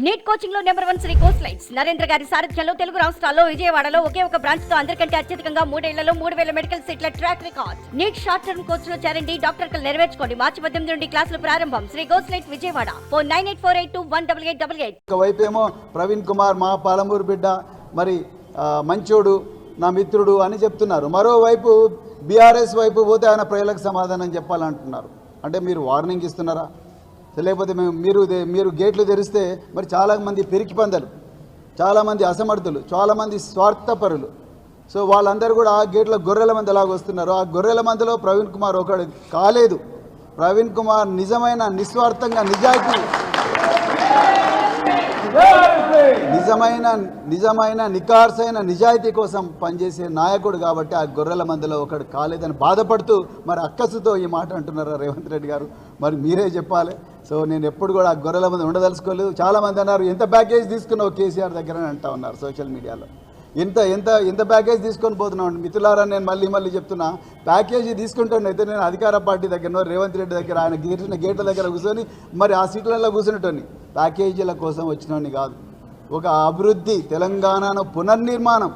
Neat కోచింగ్లో number one Sri course lights. Narendra గారి సారథ్యంలో తెలుగు రాష్ట్రాల్లో విజయవాడలో ఒకే ఒక బ్రాంచ్తో అందరికంటే అత్యధికంగా మూడేళ్ళలో మూడు వేల మెడికల్ సీట్ల track record. NEET short term కోర్స్లో చేరండి డాక్టర్ కలు నెరవేర్చుకోండి. మార్చి పద్దెనిమిది నుండి క్లాసులు ప్రారంభం. Sri course light Vijayawada. Four nine eight four eight two one double eight double eight. ఒకవైపు ఏమో ప్రవీణ్ కుమార్ మా పాలమూరు బిడ్డ మరి మంచోడు నా మిత్రుడు అని చెప్తున్నారు. మరోవైపు బీఆర్ఎస్ వైపు పోతే ఆయన ప్రజలకు సమాధానం చెప్పాలంటున్నారు. అంటే మీరు వార్నింగ్ ఇస్తున్నారా? లేకపోతే మేము మీరు మీరు గేట్లు తెరిస్తే మరి చాలామంది పెరికి పందలు చాలామంది అసమర్థులు చాలామంది స్వార్థపరులు. సో వాళ్ళందరూ కూడా ఆ గేట్ల గొర్రెల మంది ఎలాగ వస్తున్నారు. ఆ గొర్రెల మందిలో ప్రవీణ్ కుమార్ ఒకడు కాలేదు. ప్రవీణ్ కుమార్ నిజమైన నిస్వార్థంగా నిజాయితీ. నిజమైన నిజమైన నికార్సైన నిజాయితీ కోసం పనిచేసే నాయకుడు కాబట్టి ఆ గొర్రెల మందిలో ఒకడు కాలేదని బాధపడుతూ మరి అక్కసుతో ఈ మాట అంటున్నారా రేవంత్ రెడ్డి గారు? మరి మీరే చెప్పాలి. సో నేను ఎప్పుడు కూడా ఆ గొర్రెల మంది ఉండదలుచుకోలేదు. చాలామంది అన్నారు ఎంత ప్యాకేజ్ తీసుకున్నావు కేసీఆర్ దగ్గర? అని అంటా ఉన్నారు సోషల్ మీడియాలో. ఎంత ఎంత ఎంత ప్యాకేజ్ తీసుకొని పోతున్నాం మిత్రులారా నేను మళ్ళీ మళ్ళీ చెప్తున్నా ప్యాకేజీ తీసుకుంటాను అయితే నేను అధికార పార్టీ దగ్గర రేవంత్ రెడ్డి దగ్గర ఆయన గేట్ల గేట్ల దగ్గర కూర్చొని మరి ఆ సీట్లలో కూర్చునేటోని ప్యాకేజీల కోసం వచ్చినోని కాదు. ఒక అభివృద్ధి తెలంగాణను పునర్నిర్మాణం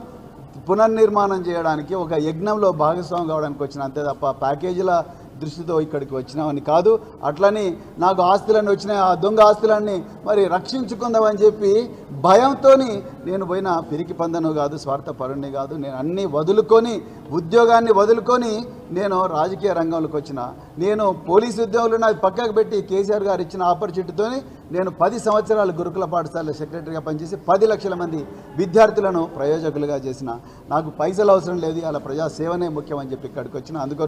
పునర్నిర్మాణం చేయడానికి ఒక యజ్ఞంలో భాగస్వామి కావడానికి వచ్చిన అంతే తప్ప ప్యాకేజీల దృష్టితో ఇక్కడికి వచ్చినామని కాదు అట్లని నాకు ఆస్తులన్నీ వచ్చినాయి ఆ దొంగ ఆస్తులన్నీ మరి రక్షించుకుందామని చెప్పి భయంతో నేను పోయిన. పిరికి పందను కాదు స్వార్థపరుణ్ణి కాదు నేను అన్నీ వదులుకొని ఉద్యోగాన్ని వదులుకొని నేను రాజకీయ రంగంలోకి వచ్చిన. నేను పోలీసు ఉద్యోగులు నాకు పక్కకు పెట్టి కేసీఆర్ గారు ఇచ్చిన ఆపర్చునిటీతో నేను పది సంవత్సరాలు గురుకుల పాఠశాల సెక్రటరీగా పనిచేసి పది లక్షల మంది విద్యార్థులను ప్రయోజకులుగా చేసిన. నాకు పైసలు అవసరం లేదు అలా ప్రజాసేవనే ముఖ్యం అని చెప్పి ఇక్కడికి వచ్చిన. అందుకో